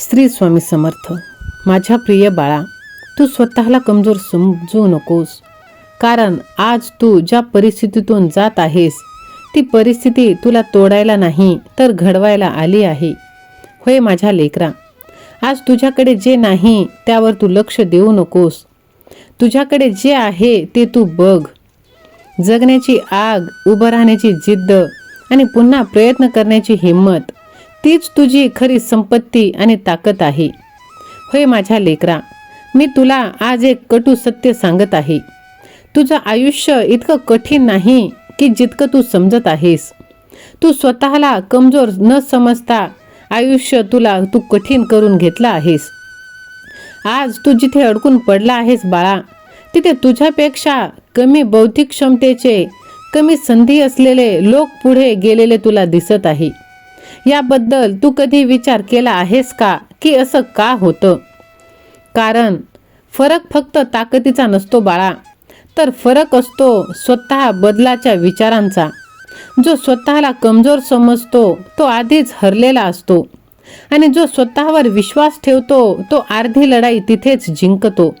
श्री स्वामी समर्थ माझ्या प्रिय बाळा तू स्वतःला कमजोर समजू नकोस. कारण आज तू ज्या परिस्थितीतून जात आहेस ती परिस्थिती तुला तोडायला नाही तर घडवायला आली आहे. होय माझ्या लेकरा आज तुझ्याकडे जे नाही त्यावर तू लक्ष देऊ नकोस. तुझ्याकडे जे आहे ते तू बघ. जगण्याची आग उभं राहण्याची जिद्द आणि पुन्हा प्रयत्न करण्याची हिंमत तीच तुझी खरी संपत्ती आणि ताकद आहे. होय माझ्या लेकरा मी तुला आज एक कटू सत्य सांगत आहे. तुझं आयुष्य इतकं कठीण नाही की जितकं तू समजत आहेस. तू स्वतःला कमजोर न समजता आयुष्य तुला तू कठीण करून घेतलं आहेस. आज तू जिथे अडकून पडला आहेस बाळा तिथे तुझ्यापेक्षा कमी बौद्धिक क्षमतेचे कमी संधी असलेले लोक पुढे गेलेले तुला दिसत आहे. याबद्दल तू कधी विचार केला आहेस का? की असं का होतं? कारण फरक फक्त ताकदीचा नसतो बाळा. तर फरक असतो स्वतः बदलाच्या विचारांचा. जो स्वतःला कमजोर समजतो तो आधीच हरलेला असतो. आणि जो स्वतःवर विश्वास ठेवतो तो अर्धी लढाई तिथेच जिंकतो.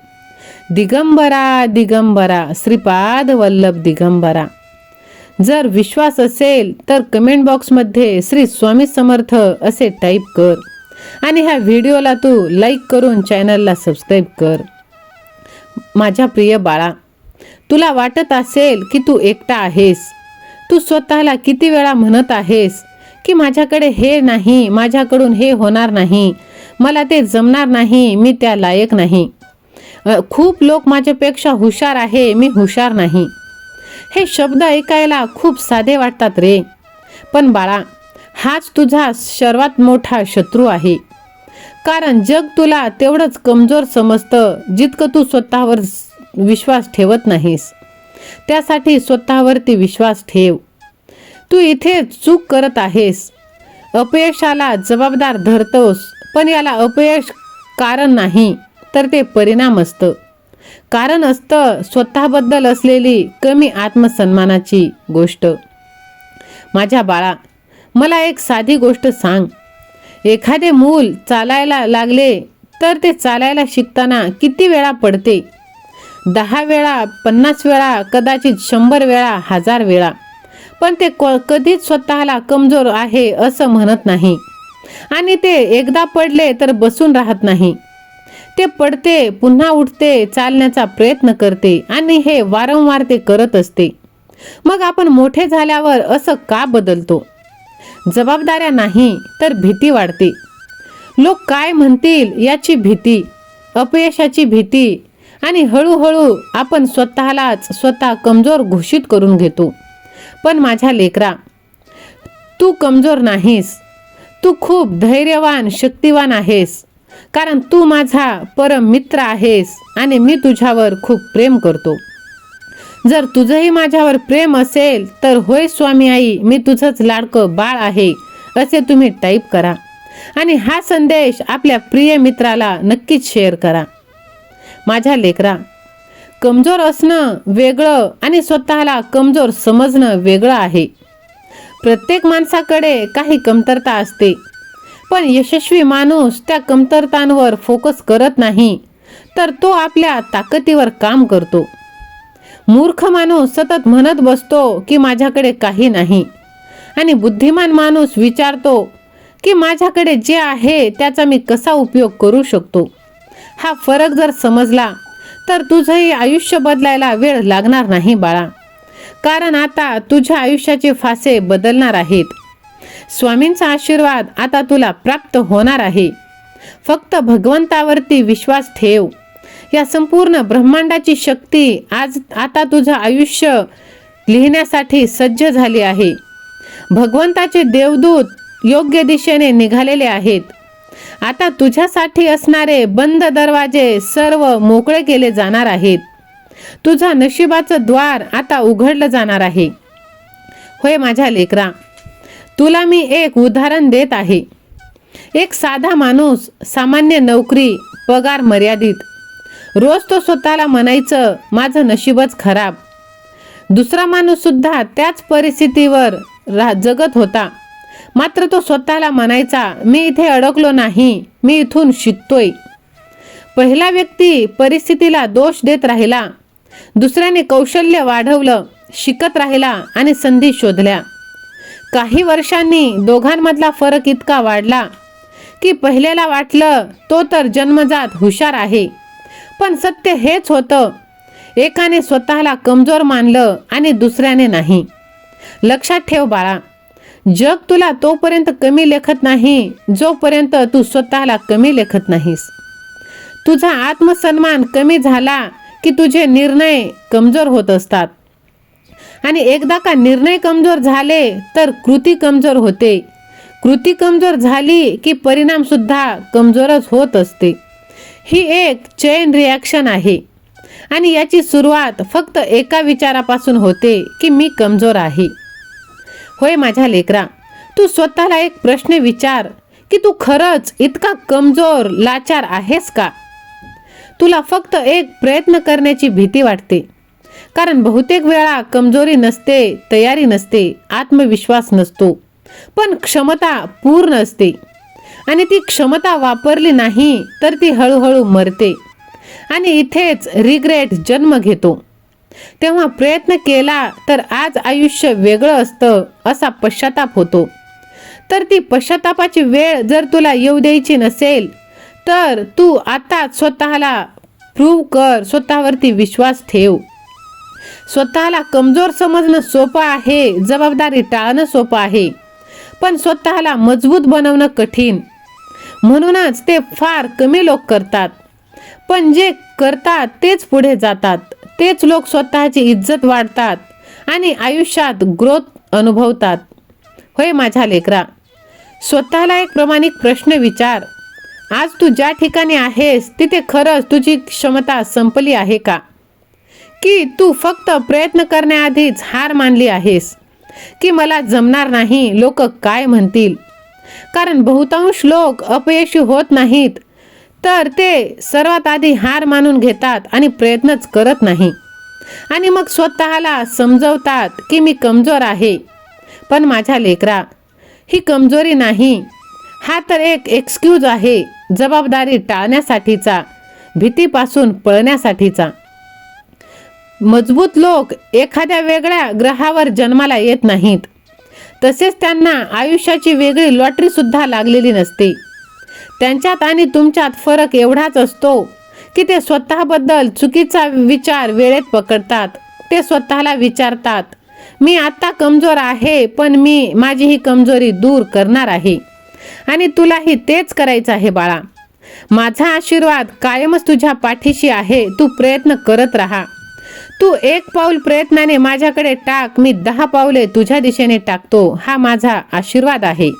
दिगंबरा दिगंबरा श्रीपाद वल्लभ दिगंबरा. जर विश्वास असेल तर कमेंट बॉक्समध्ये श्री स्वामी समर्थ असे टाईप कर. आणि ह्या व्हिडिओला तू लाईक करून चॅनलला सबस्क्राईब कर. माझ्या प्रिय बाळा तुला वाटत असेल की तू एकटा आहेस. तू स्वतःला किती वेळा म्हणत आहेस की माझ्याकडे हे नाही माझ्याकडून हे होणार नाही मला ते जमणार नाही मी त्या लायक नाही. खूप लोक माझ्यापेक्षा हुशार आहे मी हुशार नाही. हे शब्द ऐकायला खूप साधे वाटतात रे. पण बाळा हाच तुझा सर्वात मोठा शत्रू आहे. कारण जग तुला तेवढंच कमजोर समजतं जितकं तू स्वतःवर विश्वास ठेवत नाहीस. त्यासाठी स्वतःवरती विश्वास ठेव. तू इथे चूक करत आहेस. अपयशाला जबाबदार धरतोस पण याला अपयश कारण नाही तर ते परिणाम असतं. कारण असतं स्वतःबद्दल असलेली कमी आत्मसन्मानाची गोष्ट. माझ्या बाळा मला एक साधी गोष्ट सांग. एखादे मूल चालायला लागले तर ते चालायला शिकताना किती वेळा पडते? दहा वेळा पन्नास वेळा कदाचित शंभर वेळा हजार वेळा. पण ते क कधीच स्वतःला कमजोर आहे असं म्हणत नाही. आणि ते एकदा पडले तर बसून राहत नाही. ते पडते पुन्हा उठते चालण्याचा प्रयत्न करते आणि हे वारंवार ते करत असते. मग आपण मोठे झाल्यावर असं का बदलतो? जबाबदाऱ्या नाही तर भीती वाढते. लोक काय म्हणतील याची भीती अपयशाची भीती आणि हळूहळू आपण स्वतःलाच स्वतः कमजोर घोषित करून घेतो. पण माझ्या लेकरा तू कमजोर नाहीस. तू खूप धैर्यवान शक्तिवान आहेस. कारण तू माझा परम मित्र आहेस आणि मी तुझ्यावर खूप प्रेम करतो. जर तुझंही माझ्यावर प्रेम असेल तर होय स्वामी आई मी तुझंच लाडकं बाळ आहे असे तुम्ही टाईप करा. आणि हा संदेश आपल्या प्रिय मित्राला नक्कीच शेअर करा. माझ्या लेकरा कमजोर असणं वेगळं आणि स्वतःला कमजोर समजणं वेगळं आहे. प्रत्येक माणसाकडे काही कमतरता असते. पण यशस्वी माणूस त्या कमतरतांवर फोकस करत नाही तर तो आपल्या ताकदीवर काम करतो. मूर्ख माणूस सतत म्हणत बसतो की माझ्याकडे काही नाही. आणि बुद्धिमान माणूस विचारतो की माझ्याकडे जे आहे त्याचा मी कसा उपयोग करू शकतो? हा फरक जर समजला तर तुझंही आयुष्य बदलायला वेळ लागणार नाही बाळा. कारण आता तुझ्या आयुष्याचे फासे बदलणार आहेत. स्वामींचा आशीर्वाद आता तुला प्राप्त होणार आहे. फक्त भगवंतावरती विश्वास ठेव. या संपूर्ण ब्रह्मांडाची शक्ती आज आता तुझं आयुष्य लिहिण्यासाठी सज्ज झाली आहे. भगवंताचे देवदूत योग्य दिशेने निघालेले आहेत. आता तुझ्यासाठी असणारे बंद दरवाजे सर्व मोकळे केले जाणार आहेत. तुझा नशिबाचं द्वार आता उघडलं जाणार आहे. होय माझ्या लेकरा तुला मी एक उदाहरण देत आहे. एक साधा माणूस सामान्य नोकरी पगार मर्यादित. रोज तो स्वतःला म्हणायचं माझं नशीबच खराब. दुसरा माणूससुद्धा त्याच परिस्थितीवर रा जगत होता. मात्र तो स्वतःला म्हणायचा मी इथे अडकलो नाही मी इथून शिकतोय. पहिला व्यक्ती परिस्थितीला दोष देत राहिला. दुसऱ्याने कौशल्य वाढवलं शिकत राहिला आणि संधी शोधल्या. काही वर्षांनी दोघांमधला फरक इतका वाढला की पहिल्याला वाटलं तो तर जन्मजात हुशार आहे. पण सत्य हेच होतं. एकाने स्वतःला कमजोर मानलं आणि दुसऱ्याने नाही. लक्षात ठेव बाळा. जग तुला तोपर्यंत कमी लेखत नाही जोपर्यंत तू स्वतःला कमी लेखत नाहीस. तुझा आत्मसन्मान कमी झाला की तुझे निर्णय कमजोर होत असतात. आणि एकदा का निर्णय कमजोर झाले तर कृती कमजोर होते. कृती कमजोर झाली की परिणामसुद्धा कमजोरच होत असते. ही एक चेन रिॲक्शन आहे. आणि याची सुरुवात फक्त एका विचारापासून होते की मी कमजोर आहे. होय माझ्या लेकरा तू स्वतःला एक प्रश्न विचार की तू खरंच इतका कमजोर लाचार आहेस का? तुला फक्त एक प्रयत्न करण्याची भीती वाटते. कारण बहुतेक वेळा कमजोरी नसते तयारी नसते आत्मविश्वास नसतो. पण क्षमता पूर्ण असते. आणि ती क्षमता वापरली नाही तर ती हळूहळू मरते. आणि इथेच रिग्रेट जन्म घेतो. तेव्हा प्रयत्न केला तर आज आयुष्य वेगळं असतं असा पश्चाताप होतो. तर ती पश्चातापाची वेळ जर तुला येऊ द्यायची नसेल तर तू आता स्वतःला प्रूव्ह कर स्वतःवरती विश्वास ठेव. स्वतःला कमजोर समजणं सोपं आहे जबाबदारी टाळणं सोपं आहे. पण स्वतःला मजबूत बनवणं कठीण. म्हणूनच ते फार कमी लोक करतात. पण जे करतात तेच पुढे जातात. तेच लोक स्वतःची इज्जत वाढतात आणि आयुष्यात ग्रोथ अनुभवतात. होय माझ्या लेकरा स्वतःला एक प्रामाणिक प्रश्न विचार. आज तू ज्या ठिकाणी आहेस तिथे खरंच तुझी क्षमता संपली आहे का? की तू फक्त प्रयत्न करण्याआधीच हार मानली आहेस? की मला जमणार नाही? लोक काय म्हणतील? कारण बहुतांश लोक अपयशी होत नाहीत. तर ते सर्वात आधी हार मानून घेतात आणि प्रयत्नच करत नाही. आणि मग स्वतःला समजवतात की मी कमजोर आहे. पण माझ्या लेकरा ही कमजोरी नाही. हा तर एक एक्सक्यूज आहे जबाबदारी टाळण्यासाठीचा भीतीपासून पळण्यासाठीचा. मजबूत लोक एखाद्या वेगळ्या ग्रहावर जन्माला येत नाहीत. तसेच त्यांना आयुष्याची वेगळी लॉटरी सुद्धा लागलेली नसते. त्यांच्यात आणि तुमच्यात फरक एवढाच असतो की ते स्वतःबद्दल चुकीचा विचार वेळेत पकडतात. ते स्वतःला विचारतात मी आत्ता कमजोर आहे पण मी माझी ही कमजोरी दूर करणार आहे. आणि तुलाही तेच करायचं आहे बाळा. माझा आशीर्वाद कायमच तुझ्या पाठीशी आहे तू प्रयत्न करत राहा. तू एक पाऊल प्रयत्नाने माझ्याकडे टाक मी दहा पावले तुझ्या दिशेने टाकतो हा माझा आशीर्वाद आहे.